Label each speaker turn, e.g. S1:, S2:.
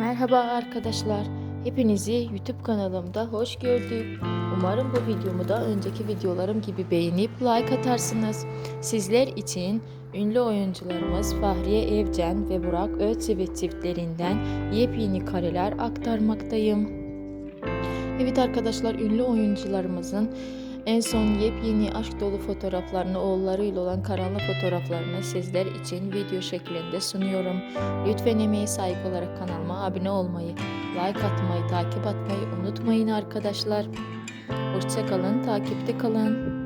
S1: Merhaba arkadaşlar. Hepinizi YouTube kanalımda hoş gördük. Umarım bu videomu da önceki videolarım gibi beğenip like atarsınız. Sizler için ünlü oyuncularımız Fahriye Evcen ve Burak Özçivit çiftlerinden yepyeni kareler aktarmaktayım. Evet arkadaşlar ünlü oyuncularımızın en son yepyeni aşk dolu fotoğraflarını oğullarıyla olan karanlık fotoğraflarını sizler için video şeklinde sunuyorum. Lütfen emeğe saygı olarak kanalıma abone olmayı, like atmayı, takip atmayı unutmayın arkadaşlar. Hoşçakalın, takipte kalın.